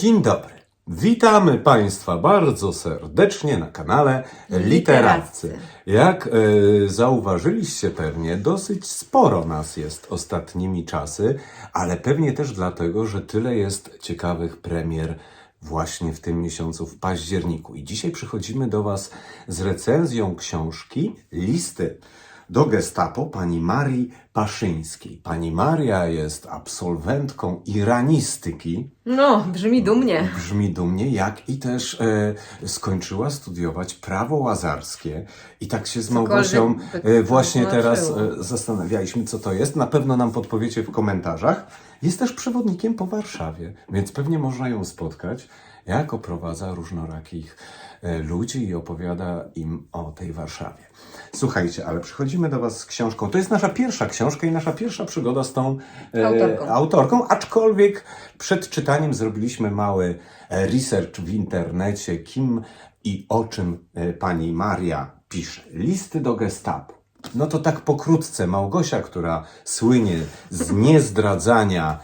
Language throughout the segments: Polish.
Dzień dobry. Witamy Państwa bardzo serdecznie na kanale Literawcy. Jak e, zauważyliście pewnie, dosyć sporo nas jest ostatnimi czasy, ale pewnie też dlatego, że tyle jest ciekawych premier właśnie w tym miesiącu, w październiku. I dzisiaj przychodzimy do Was z recenzją książki Listy do Gestapo pani Marii Paszyńskiej. Pani Maria jest absolwentką iranistyki, No, brzmi dumnie. brzmi dumnie, jak i też e, skończyła studiować prawo łazarskie. I tak się z Małgosią e, właśnie teraz e, zastanawialiśmy, co to jest. Na pewno nam podpowiecie w komentarzach. Jest też przewodnikiem po Warszawie, więc pewnie można ją spotkać, jak oprowadza różnorakich e, ludzi i opowiada im o tej Warszawie. Słuchajcie, ale przychodzimy do Was z książką. To jest nasza pierwsza książka i nasza pierwsza przygoda z tą e, Autorką. autorką, aczkolwiek przed czytaniem zrobiliśmy mały e, research w internecie, kim i o czym e, pani Maria pisze. Listy do gestapo. No to tak pokrótce, Małgosia, która słynie z niezdradzania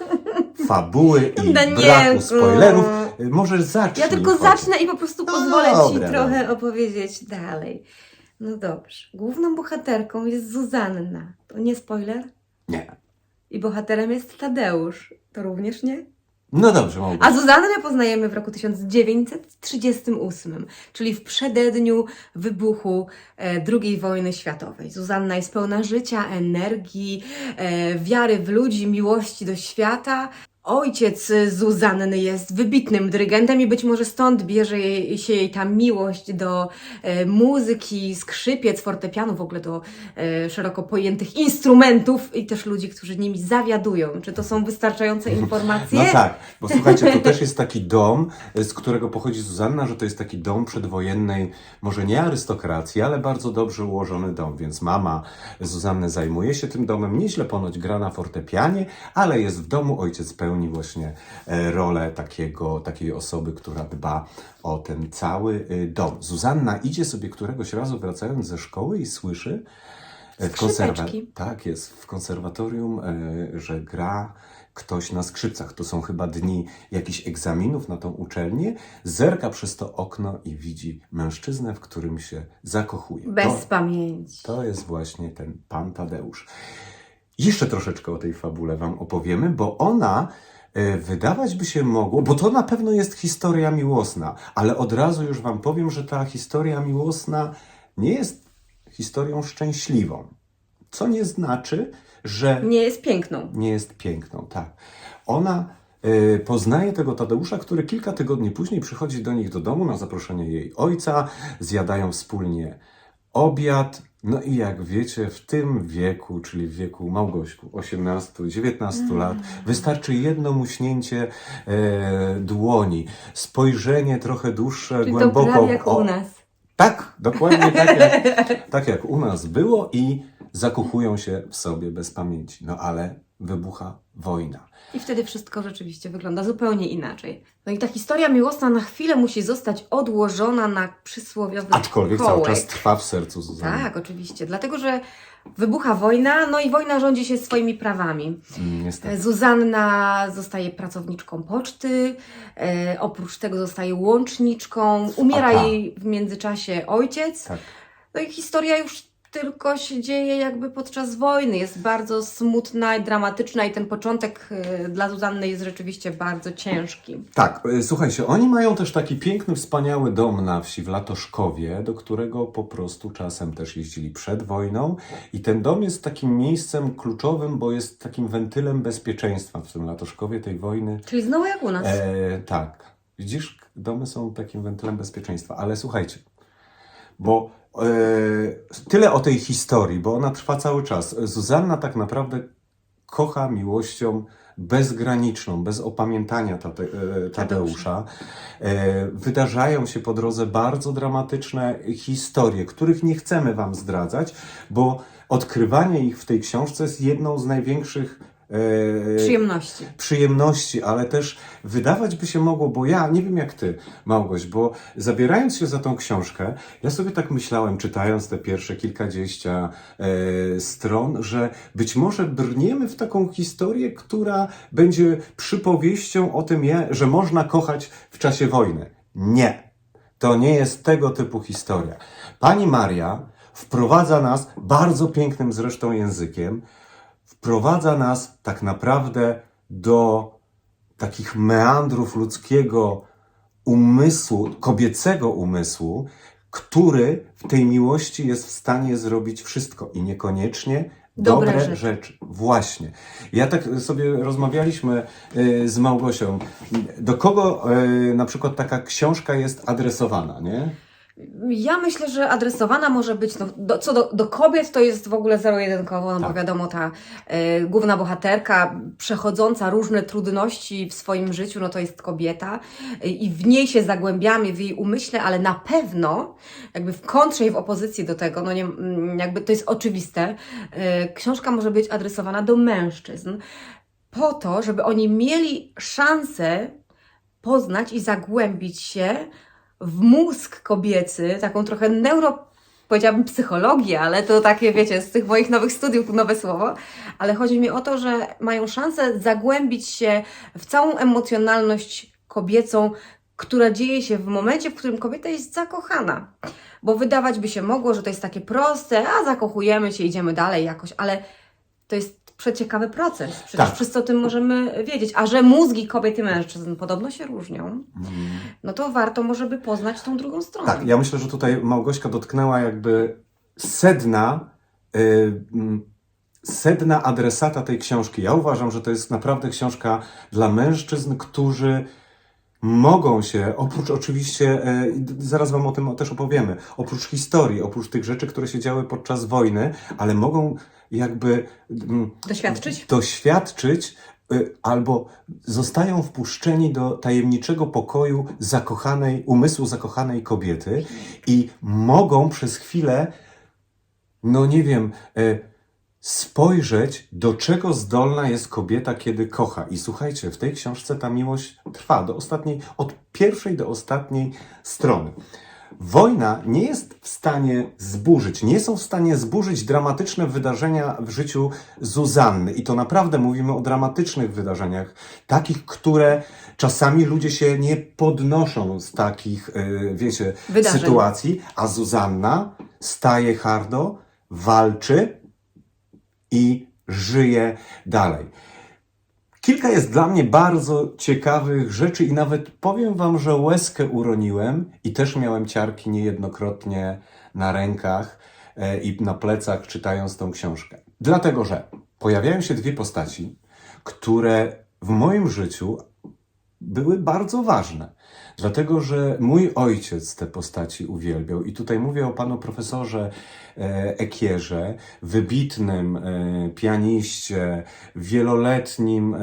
fabuły i No nie, braku spoilerów, możesz zacząć. Ja tylko zacznę i po prostu No pozwolę dobra, Ci trochę opowiedzieć dalej. No dobrze. Główną bohaterką jest Zuzanna. To nie spoiler? Nie. I bohaterem jest Tadeusz. To również nie? No dobrze, Małgosia. A Zuzannę poznajemy w roku 1938, czyli w przededniu wybuchu e, II wojny światowej. Zuzanna jest pełna życia, energii, e, wiary w ludzi, miłości do świata. Ojciec Zuzanny jest wybitnym dyrygentem i być może stąd bierze jej, się jej ta miłość do e, muzyki, skrzypiec, fortepianu, w ogóle do e, szeroko pojętych instrumentów i też ludzi, którzy nimi zawiadują. Czy to są wystarczające informacje? No tak, bo słuchajcie, to też jest taki dom, z którego pochodzi Zuzanna, że to jest taki dom przedwojennej, może nie arystokracji, ale bardzo dobrze ułożony dom, więc mama Zuzanny zajmuje się tym domem, nieźle ponoć gra na fortepianie, ale jest w domu, ojciec pełni właśnie e, rolę takiego, takiej osoby, która dba o ten cały y, dom. Zuzanna idzie sobie któregoś razu wracając ze szkoły i słyszy, e, w konserwa- Skrzypeczki. tak jest, w konserwatorium, e, że gra ktoś na skrzypcach. To są chyba dni jakichś egzaminów na tą uczelnię. Zerka przez to okno i widzi mężczyznę, w którym się zakochuje. Bez To, pamięci. to jest właśnie ten pan Tadeusz. Jeszcze troszeczkę o tej fabule Wam opowiemy, bo ona e, wydawać by się mogło, bo to na pewno jest historia miłosna, ale od razu już Wam powiem, że ta historia miłosna nie jest historią szczęśliwą. Co nie znaczy, że Nie jest piękną. nie jest piękną, tak. Ona e, poznaje tego Tadeusza, który kilka tygodni później przychodzi do nich do domu na zaproszenie jej ojca, zjadają wspólnie obiad. No i jak wiecie, w tym wieku, czyli w wieku Małgośku, 18-19 lat, wystarczy jedno muśnięcie e, dłoni, spojrzenie trochę dłuższe, Czyli to głęboko prawie w jak o- u nas. tak, dokładnie tak jak, tak jak u nas było i zakochują się w sobie bez pamięci. No ale wybucha wojna. I wtedy wszystko rzeczywiście wygląda zupełnie inaczej. No i ta historia miłosna na chwilę musi zostać odłożona na przysłowiowy Aczkolwiek cały kołek. czas trwa w sercu Zuzanny. Tak, oczywiście. Dlatego, że wybucha wojna, no i wojna rządzi się swoimi prawami. Mm, Niestety. Zuzanna zostaje pracowniczką poczty, e, oprócz tego zostaje łączniczką, umiera jej w międzyczasie ojciec. Tak. No i historia już tylko się dzieje jakby podczas wojny. Jest bardzo smutna i dramatyczna i ten początek e, dla Zuzanny jest rzeczywiście bardzo ciężki. Tak, e, słuchajcie, oni mają też taki piękny, wspaniały dom na wsi w Latoszkowie, do którego po prostu czasem też jeździli przed wojną. I ten dom jest takim miejscem kluczowym, bo jest takim wentylem bezpieczeństwa w tym Latoszkowie tej wojny. Czyli znowu jak u nas. E, tak. Widzisz, domy są takim wentylem bezpieczeństwa. Ale słuchajcie, bo tyle o tej historii, bo ona trwa cały czas. Zuzanna tak naprawdę kocha miłością bezgraniczną, bez opamiętania tate, e, Tadeusza. E, wydarzają się po drodze bardzo dramatyczne historie, których nie chcemy Wam zdradzać, bo odkrywanie ich w tej książce jest jedną z największych e, Przyjemności. przyjemności, ale też wydawać by się mogło, bo ja nie wiem jak ty, Małgoś, bo zabierając się za tą książkę, ja sobie tak myślałem, czytając te pierwsze kilkadziesiąt e, stron, że być może brniemy w taką historię, która będzie przypowieścią o tym, że można kochać w czasie wojny. Nie. To nie jest tego typu historia. Pani Maria wprowadza nas bardzo pięknym zresztą językiem, wprowadza nas tak naprawdę do takich meandrów ludzkiego umysłu, kobiecego umysłu, który w tej miłości jest w stanie zrobić wszystko i niekoniecznie Dobre dobre, rzeczy. rzeczy. Właśnie. Ja tak sobie rozmawialiśmy y, z Małgosią. Do kogo y, na przykład taka książka jest adresowana, nie? Ja myślę, że adresowana może być, no, do, co do, do kobiet to jest w ogóle zero-jedynkowo, no bo Tak. wiadomo, ta e, główna bohaterka przechodząca różne trudności w swoim życiu, no to jest kobieta e, i w niej się zagłębiamy, w jej umyśle, ale na pewno jakby w kontrze i w opozycji do tego, no nie, jakby to jest oczywiste, e, książka może być adresowana do mężczyzn po to, żeby oni mieli szansę poznać i zagłębić się w mózg kobiecy, taką trochę neuro, powiedziałabym psychologię, ale to takie, wiecie, z tych moich nowych studiów nowe słowo, ale chodzi mi o to, że mają szansę zagłębić się w całą emocjonalność kobiecą, która dzieje się w momencie, w którym kobieta jest zakochana. Bo wydawać by się mogło, że to jest takie proste, a zakochujemy się, idziemy dalej jakoś, ale to jest przeciekawy proces. Przecież Tak. wszyscy o tym możemy wiedzieć. A że mózgi kobiet i mężczyzn podobno się różnią, no to warto może by poznać tą drugą stronę. Tak, ja myślę, że tutaj Małgośka dotknęła jakby sedna, y, mm, sedna adresata tej książki. Ja uważam, że to jest naprawdę książka dla mężczyzn, którzy mogą się, oprócz oczywiście, e, zaraz Wam o tym też opowiemy, oprócz historii, oprócz tych rzeczy, które się działy podczas wojny, ale mogą jakby mm, Doświadczyć? doświadczyć y, albo zostają wpuszczeni do tajemniczego pokoju zakochanej, umysłu zakochanej kobiety i mogą przez chwilę, no nie wiem, y, spojrzeć, do czego zdolna jest kobieta, kiedy kocha. I słuchajcie, w tej książce ta miłość trwa do ostatniej, od pierwszej do ostatniej strony. Wojna nie jest w stanie zburzyć, nie są w stanie zburzyć dramatyczne wydarzenia w życiu Zuzanny. I to naprawdę mówimy o dramatycznych wydarzeniach, takich, które czasami ludzie się nie podnoszą z takich, yy, wiecie, Wydarzeń. sytuacji, a Zuzanna staje hardo, walczy i żyje dalej. Kilka jest dla mnie bardzo ciekawych rzeczy i nawet powiem Wam, że łezkę uroniłem i też miałem ciarki niejednokrotnie na rękach e, i na plecach czytając tą książkę. Dlatego, że pojawiają się dwie postaci, które w moim życiu były bardzo ważne. Dlatego, że mój ojciec te postaci uwielbiał. I tutaj mówię o panu profesorze e, Ekierze, wybitnym e, pianiście, wieloletnim e,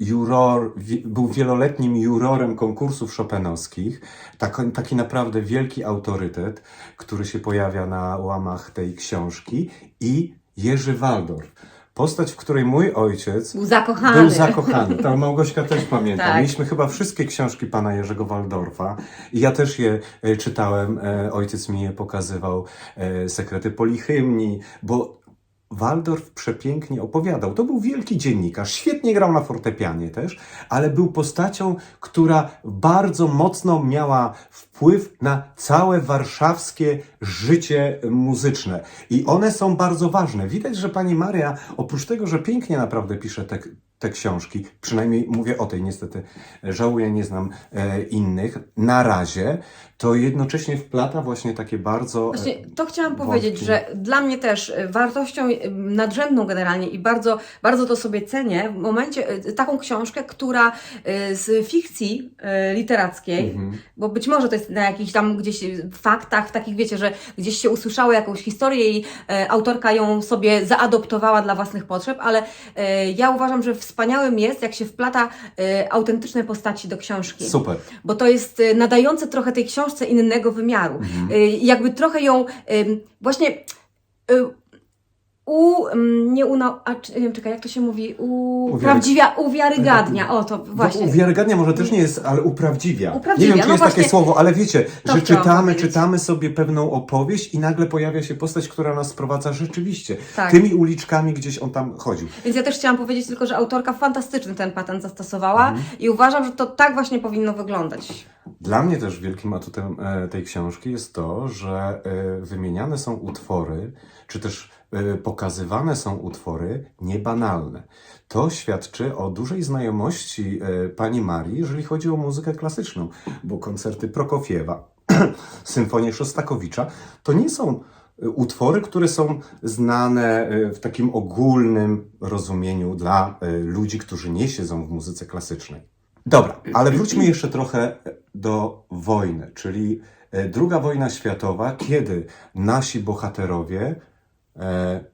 juror, był wieloletnim jurorem konkursów szopenowskich. Tak, taki naprawdę wielki autorytet, który się pojawia na łamach tej książki. I Jerzy Waldorf. Postać, w której mój ojciec Był zakochany. był zakochany. Tam Małgośka też pamięta. Tak. Mieliśmy chyba wszystkie książki pana Jerzego Waldorfa i ja też je e, czytałem. E, ojciec mi je pokazywał. E, sekrety polihymni, bo Waldorf przepięknie opowiadał. To był wielki dziennikarz, świetnie grał na fortepianie też, ale był postacią, która bardzo mocno miała wpływ na całe warszawskie życie muzyczne. I one są bardzo ważne. Widać, że pani Maria, oprócz tego, że pięknie naprawdę pisze te, te książki, przynajmniej mówię o tej, niestety e, żałuję, nie znam e, innych, na razie, to jednocześnie wplata właśnie takie bardzo... e, Właśnie to chciałam wątki. powiedzieć, że dla mnie też y, wartością y, nadrzędną generalnie i bardzo, bardzo to sobie cenię w momencie taką książkę, która z fikcji literackiej, Mhm. bo być może to jest na jakichś tam gdzieś faktach, takich wiecie, że gdzieś się usłyszało jakąś historię i e, autorka ją sobie zaadoptowała dla własnych potrzeb, ale e, ja uważam, że wspaniałym jest, jak się wplata e, autentyczne postaci do książki Super. bo to jest y, nadające trochę tej książce innego wymiaru. Mhm. Y, Jakby trochę ją właśnie y, u, mm, nie una, a, czy- wiem, czekaj, jak to się mówi, u, prawdziwia, uwiarygadnia, o to właśnie. No, uwiarygadnia może też nie jest, ale uprawdziwia. Uprawdziwia, Nie wiem, czy no jest takie słowo, ale wiecie, To że chciałam czytamy, powiedzieć. czytamy sobie pewną opowieść i nagle pojawia się postać, która nas sprowadza rzeczywiście. Tak. Tymi uliczkami gdzieś on tam chodził. Więc ja też chciałam powiedzieć tylko, że autorka fantastyczny ten patent zastosowała Mhm. i uważam, że to tak właśnie powinno wyglądać. Dla mnie też wielkim atutem e, tej książki jest to, że e, wymieniane są utwory, czy też pokazywane są utwory niebanalne. To świadczy o dużej znajomości e, pani Marii, jeżeli chodzi o muzykę klasyczną, bo koncerty Prokofiewa, symfonie Szostakowicza to nie są e, utwory, które są znane e, w takim ogólnym rozumieniu dla e, ludzi, którzy nie siedzą w muzyce klasycznej. Dobra, ale wróćmy jeszcze trochę do wojny, czyli e, druga wojna światowa, kiedy nasi bohaterowie e,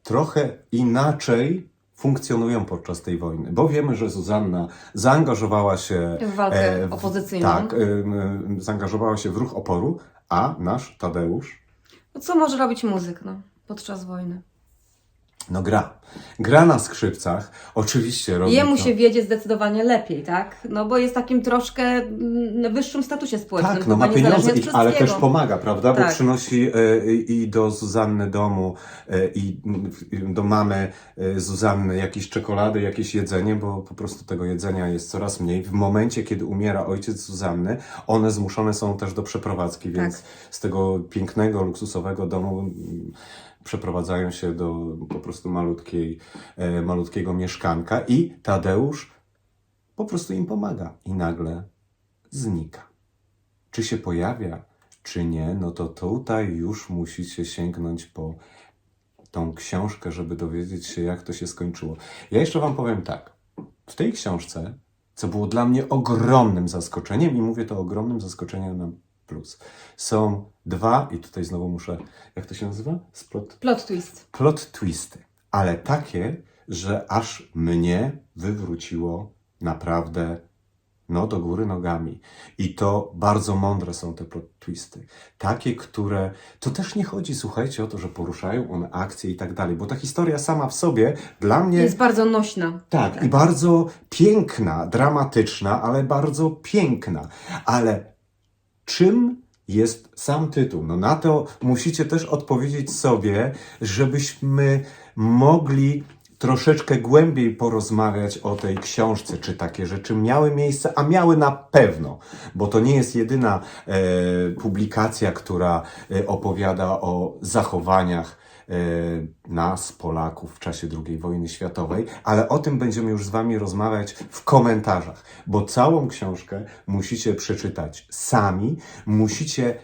trochę inaczej funkcjonują podczas tej wojny, bo wiemy, że Zuzanna zaangażowała się W walkę e, w- opozycyjną. Tak, em, zaangażowała się w ruch oporu, a nasz Tadeusz No co może robić muzyk, no, podczas wojny? No gra. Gra na skrzypcach, oczywiście robi Jemu to. się wiedzie zdecydowanie lepiej, tak? No bo jest takim troszkę mm, wyższym statusie społecznym. Tak, no ma pieniądze, i, ale też pomaga, prawda? Bo Tak. przynosi e, i do Zuzanny domu e, i mm, do mamy e, Zuzanny jakieś czekolady, jakieś jedzenie, bo po prostu tego jedzenia jest coraz mniej. W momencie, kiedy umiera ojciec Zuzanny, one zmuszone są też do przeprowadzki, więc Tak. z tego pięknego, luksusowego domu mm, przeprowadzają się do po prostu malutkiej, e, malutkiego mieszkanka i Tadeusz po prostu im pomaga i nagle znika. Czy się pojawia, czy nie, no to tutaj już musicie sięgnąć po tą książkę, żeby dowiedzieć się, jak to się skończyło. Ja jeszcze Wam powiem tak. W tej książce, co było dla mnie ogromnym zaskoczeniem, i mówię to ogromnym zaskoczeniem plus, są dwa, i tutaj znowu muszę, jak to się nazywa? Splot? Plot twist. plot twisty, ale takie, że aż mnie wywróciło naprawdę no do góry nogami. I to bardzo mądre są te plot twisty. Takie, które to też nie chodzi, słuchajcie, o to, że poruszają one akcje i tak dalej, bo ta historia sama w sobie dla mnie Jest bardzo nośna. tak, i bardzo piękna, dramatyczna, ale bardzo piękna. Ale czym jest sam tytuł? No na to musicie też odpowiedzieć sobie, żebyśmy mogli troszeczkę głębiej porozmawiać o tej książce, czy takie rzeczy miały miejsce, a miały na pewno, bo to nie jest jedyna e, publikacja, która e, opowiada o zachowaniach nas, Polaków, w czasie II wojny światowej, ale o tym będziemy już z Wami rozmawiać w komentarzach, bo całą książkę musicie przeczytać sami, musicie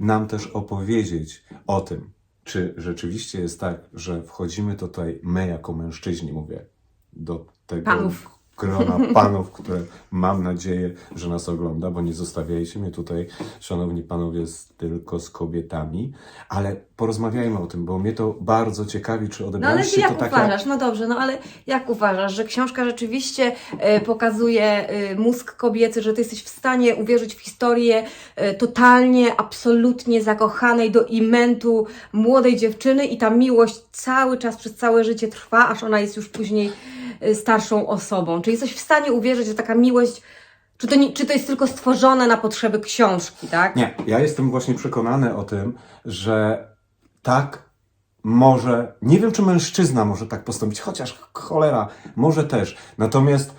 nam też opowiedzieć o tym, czy rzeczywiście jest tak, że wchodzimy tutaj, my jako mężczyźni, mówię, do tego Panów. Grona panów, które mam nadzieję, że nas ogląda, bo nie zostawiajcie mnie tutaj, szanowni panowie, z, tylko z kobietami, ale porozmawiajmy o tym, bo mnie to bardzo ciekawi, czy No ale ty odebraliście jak to tak uważasz? No dobrze, no ale jak uważasz, że książka rzeczywiście e, pokazuje e, mózg kobiecy, że ty jesteś w stanie uwierzyć w historię e, totalnie, absolutnie zakochanej do imentu młodej dziewczyny i ta miłość cały czas, przez całe życie trwa, aż ona jest już później starszą osobą. Czy jesteś w stanie uwierzyć, że taka miłość, czy to, nie, czy to jest tylko stworzone na potrzeby książki, tak? Nie, ja jestem właśnie przekonany o tym, że tak może, nie wiem czy mężczyzna może tak postąpić, chociaż cholera, może też. Natomiast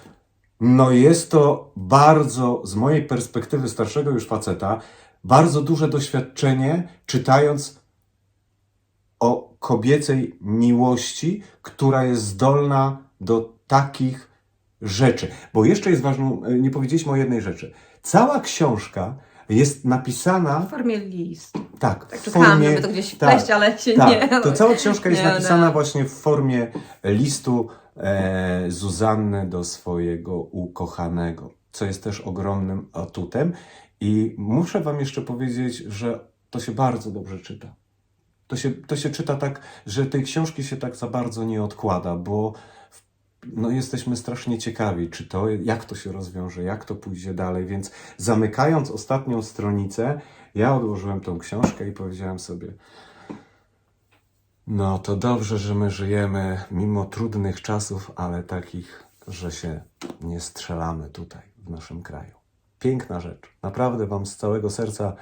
no jest to bardzo, z mojej perspektywy starszego już faceta, bardzo duże doświadczenie czytając o kobiecej miłości, która jest zdolna do takich rzeczy. Bo jeszcze jest ważną, e, nie powiedzieliśmy o jednej rzeczy. Cała książka jest napisana W formie listu. tak, Tak w formie, żeby to gdzieś wpleść, ale się tak. nie. To cała książka jest nie napisana właśnie w formie listu e, Zuzanny do swojego ukochanego, co jest też ogromnym atutem. I muszę Wam jeszcze powiedzieć, że to się bardzo dobrze czyta. To się, to się czyta tak, że tej książki się tak za bardzo nie odkłada, bo no, jesteśmy strasznie ciekawi, czy to, jak to się rozwiąże, jak to pójdzie dalej. Więc zamykając ostatnią stronicę, ja odłożyłem tą książkę i powiedziałem sobie: No to dobrze, że my żyjemy mimo trudnych czasów, ale takich, że się nie strzelamy tutaj w naszym kraju. Piękna rzecz. Naprawdę Wam z całego serca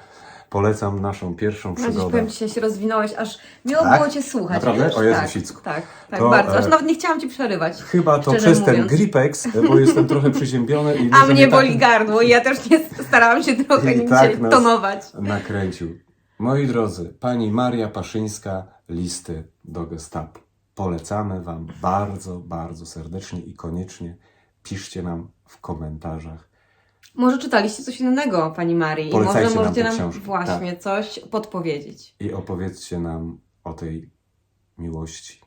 polecam naszą pierwszą przygodę. powiem, dzisiaj się rozwinąłeś, aż miło Tak? było Cię słuchać. Naprawdę? wiesz? O Jezu, tak, Sicku. tak, tak, To, bardzo. Aż e, nawet nie chciałam Ci przerywać. Chyba to przez ten mówiąc. gripex, bo jestem trochę przyziębiony i A mnie tak boli gardło i ja też nie starałam się trochę I nim tak nas- tonować. nakręcił. Moi drodzy, pani Maria Paszyńska, listy do gestapu. Polecamy Wam bardzo, bardzo serdecznie i koniecznie piszcie nam w komentarzach. Może czytaliście coś innego, Pani Marii, i Polecajcie może nam możecie te nam właśnie coś podpowiedzieć. I opowiedzcie nam o tej miłości.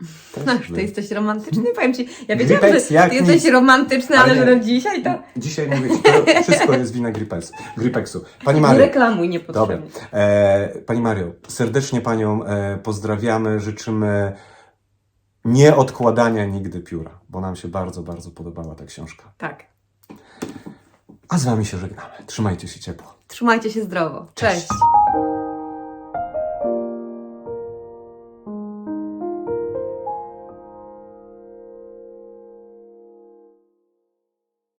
No, wy. ty jesteś romantyczny, powiem Ci. Ja wiedziałam, Gripex że jak ty jesteś nic. romantyczny, ale Ale- że dzisiaj to Dzisiaj mówię Ci, to wszystko jest wina gripex, gripexu. Pani nie Mario, reklamuj Dobra. niepotrzebnie. E, Pani Mario, serdecznie Panią e, pozdrawiamy, życzymy nie odkładania nigdy pióra, bo nam się bardzo, bardzo podobała ta książka. Tak. A z Wami się żegnamy. Trzymajcie się ciepło. Trzymajcie się zdrowo. Cześć. Cześć.